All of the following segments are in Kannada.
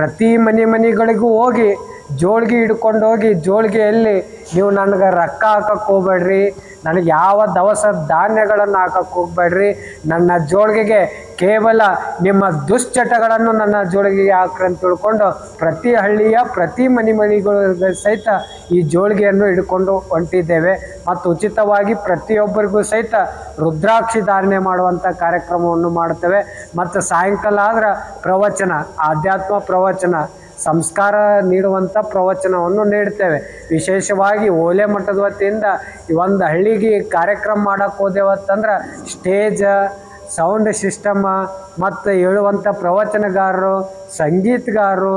ಪ್ರತಿ ಮನೆ ಮನೆಗಳಿಗೂ ಹೋಗಿ ಜೋಳಿಗೆ ಹಿಡ್ಕೊಂಡು ಹೋಗಿ ಜೋಳಿಗೆಯಲ್ಲಿ ನೀವು ನನಗೆ ರೊಕ್ಕ ಹಾಕಕ್ಕೆ ಹೋಗ್ಬೇಡ್ರಿ. ನನಗೆ ಯಾವ ದವಸ ಧಾನ್ಯಗಳನ್ನು ಹಾಕಕ್ಕೆ ಹೋಗ್ಬೇಡ್ರಿ. ನನ್ನ ಜೋಳಿಗೆಗೆ ಕೇವಲ ನಿಮ್ಮ ದುಶ್ಚಟಗಳನ್ನು ನನ್ನ ಜೋಳಿಗೆಗೆ ಹಾಕ್ರಿ ಅಂತ ತಿಳ್ಕೊಂಡು ಪ್ರತಿ ಹಳ್ಳಿಯ ಪ್ರತಿ ಮನೆ ಮನೆಗಳಿಗೆ ಸಹಿತ ಈ ಜೋಳಿಗೆಯನ್ನು ಹಿಡ್ಕೊಂಡು ಹೊಂಟಿದ್ದೇವೆ. ಮತ್ತು ಉಚಿತವಾಗಿ ಪ್ರತಿಯೊಬ್ಬರಿಗೂ ಸಹಿತ ರುದ್ರಾಕ್ಷಿ ಧಾರಣೆ ಮಾಡುವಂಥ ಕಾರ್ಯಕ್ರಮವನ್ನು ಮಾಡುತ್ತೇವೆ. ಮತ್ತು ಸಾಯಂಕಾಲ ಆದ್ರೆ ಪ್ರವಚನ, ಆಧ್ಯಾತ್ಮ ಪ್ರವಚನ ಸಂಸ್ಕಾರ ನೀಡುವಂಥ ಪ್ರವಚನವನ್ನು ನೀಡ್ತೇವೆ. ವಿಶೇಷವಾಗಿ ಓಲೆ ಮಠದ ವತಿಯಿಂದ ಈ ಒಂದು ಹಳ್ಳಿಗೆ ಕಾರ್ಯಕ್ರಮ ಮಾಡಕ್ಕೆ ಹೋದೇವತ್ತಂದ್ರೆ ಸ್ಟೇಜ, ಸೌಂಡ್ ಸಿಸ್ಟಮ ಮತ್ತು ಹೇಳುವಂಥ ಪ್ರವಚನಗಾರರು, ಸಂಗೀತಗಾರರು,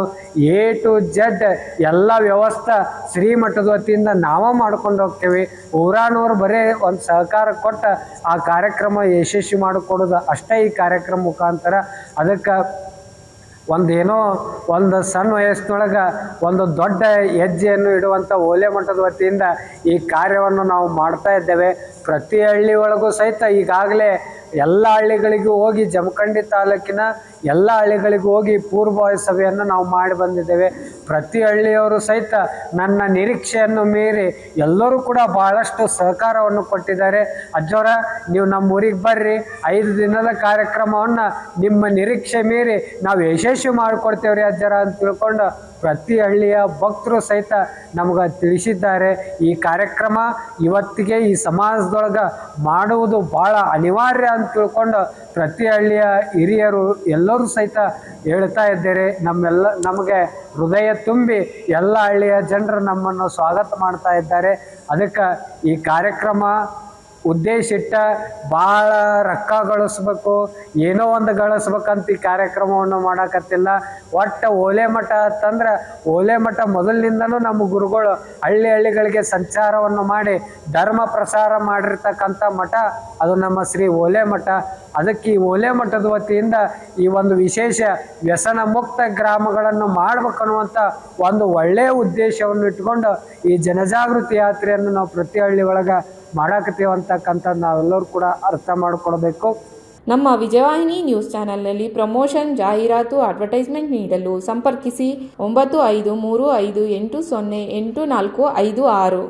ಎ ಟು ಜಡ್ ಎಲ್ಲ ವ್ಯವಸ್ಥೆ ಶ್ರೀಮಠದ ವತಿಯಿಂದ ನಾವೇ ಮಾಡ್ಕೊಂಡು ಹೋಗ್ತೇವೆ. ಊರಾನವ್ರು ಬರೀ ಒಂದು ಸಹಕಾರ ಕೊಟ್ಟು ಆ ಕಾರ್ಯಕ್ರಮ ಯಶಸ್ವಿ ಮಾಡಿಕೊಡೋದು ಅಷ್ಟೇ ಈ ಕಾರ್ಯಕ್ರಮ ಮುಖಾಂತರ. ಅದಕ್ಕೆ ಒಂದೇನೋ ಒಂದು ಸಣ್ಣ ವಯಸ್ಸಿನೊಳಗೆ ಒಂದು ದೊಡ್ಡ ಹೆಜ್ಜೆಯನ್ನು ಇಡುವಂಥ ಓಲೆ ಮಠದ ವತಿಯಿಂದ ಈ ಕಾರ್ಯವನ್ನು ನಾವು ಮಾಡ್ತಾ ಇದ್ದೇವೆ. ಪ್ರತಿ ಹಳ್ಳಿ ಒಳಗೂ ಸಹಿತ ಈಗಾಗಲೇ ಎಲ್ಲ ಹಳ್ಳಿಗಳಿಗೂ ಹೋಗಿ ಜಮಖಂಡಿ ತಾಲೂಕಿನ ಎಲ್ಲ ಹಳ್ಳಿಗಳಿಗೂ ಹೋಗಿ ಪೂರ್ವಭಾವಿ ಸಭೆಯನ್ನು ನಾವು ಮಾಡಿ ಬಂದಿದ್ದೇವೆ. ಪ್ರತಿ ಹಳ್ಳಿಯವರು ಸಹಿತ ನನ್ನ ನಿರೀಕ್ಷೆಯನ್ನು ಮೀರಿ ಎಲ್ಲರೂ ಕೂಡ ಬಹಳಷ್ಟು ಸಹಕಾರವನ್ನು ಕೊಟ್ಟಿದ್ದಾರೆ. ಅಜ್ಜೋರ ನೀವು ನಮ್ಮ ಊರಿಗೆ ಬರ್ರಿ. ಐದು ದಿನದ ಕಾರ್ಯಕ್ರಮವನ್ನು ನಿಮ್ಮ ನಿರೀಕ್ಷೆ ಮೀರಿ ನಾವು ಯಶಸ್ವಿ ಮಾಡಿಕೊಡ್ತೇವೆ ರೀ ಅಜ್ಜರ ಅಂತ ತಿಳ್ಕೊಂಡು ಪ್ರತಿ ಹಳ್ಳಿಯ ಭಕ್ತರು ಸಹಿತ ನಮ್ಗೆ ತಿಳಿಸಿದ್ದಾರೆ. ಈ ಕಾರ್ಯಕ್ರಮ ಇವತ್ತಿಗೆ ಈ ಸಮಾಜದೊಳಗೆ ಮಾಡುವುದು ಭಾಳ ಅನಿವಾರ್ಯ ಅಂತ ತಿಳ್ಕೊಂಡು ಪ್ರತಿ ಹಳ್ಳಿಯ ಹಿರಿಯರು ಎಲ್ಲರೂ ಸಹಿತ ಹೇಳ್ತಾ ಇದ್ದಾರೆ ನಮ್ಮೆಲ್ಲ, ನಮಗೆ ಹೃದಯ ತುಂಬಿ ಎಲ್ಲ ಹಳ್ಳಿಯ ಜನರು ನಮ್ಮನ್ನು ಸ್ವಾಗತ ಮಾಡ್ತಾ ಇದ್ದಾರೆ. ಅದಕ್ಕೆ ಈ ಕಾರ್ಯಕ್ರಮ ಉದ್ದೇಶ ಇಟ್ಟ ಭಾಳ ರೊಕ್ಕ ಗಳಿಸ್ಬೇಕು. ಏನೋ ಒಂದು ಗಳಿಸ್ಬೇಕಂತ ಈ ಕಾರ್ಯಕ್ರಮವನ್ನು ಮಾಡಕತ್ತಿಲ್ಲ. ಒಟ್ಟು ಓಲೆ ಮಠ ಅಂತಂದ್ರೆ ಓಲೆ ಮಠ ಮೊದಲಿನಿಂದನೂ ನಮ್ಮ ಗುರುಗಳು ಹಳ್ಳಿ ಹಳ್ಳಿಗಳಿಗೆ ಸಂಚಾರವನ್ನು ಮಾಡಿ ಧರ್ಮ ಪ್ರಸಾರ ಮಾಡಿರ್ತಕ್ಕಂಥ ಮಠ. ಅದು ನಮ್ಮ ಶ್ರೀ ಓಲೆ ಮಠ. ಅದಕ್ಕೆ ಈ ಓಲೆ ಮಠದ ವತಿಯಿಂದ ಈ ಒಂದು ವಿಶೇಷ ವ್ಯಸನ ಮುಕ್ತ ಗ್ರಾಮಗಳನ್ನು ಮಾಡ್ಬೇಕನ್ನುವಂಥ ಒಂದು ಒಳ್ಳೆಯ ಉದ್ದೇಶವನ್ನು ಇಟ್ಕೊಂಡು ಈ ಜನಜಾಗೃತಿ ಯಾತ್ರೆಯನ್ನು ನಾವು ಪ್ರತಿ ಹಳ್ಳಿ ಒಳಗೆ ಮಾಡಾಕತ್ತೀವಿ ಅಂತಕ್ಕಂಥದ್ದು ನಾವೆಲ್ಲರೂ ಕೂಡ ಅರ್ಥ ಮಾಡಿಕೊಡಬೇಕು ನಮ್ಮ ವಿಜಯವಾಹಿನಿ ನ್ಯೂಸ್ ಚಾನೆಲ್ನಲ್ಲಿ ಪ್ರಮೋಷನ್, ಜಾಹೀರಾತು, ಅಡ್ವರ್ಟೈಸ್ಮೆಂಟ್ ನೀಡಲು ಸಂಪರ್ಕಿಸಿ ಒಂಬತ್ತು ಐದು ಮೂರು ಐದು ಎಂಟು ಸೊನ್ನೆ ಎಂಟು ನಾಲ್ಕು ಐದು ಆರು.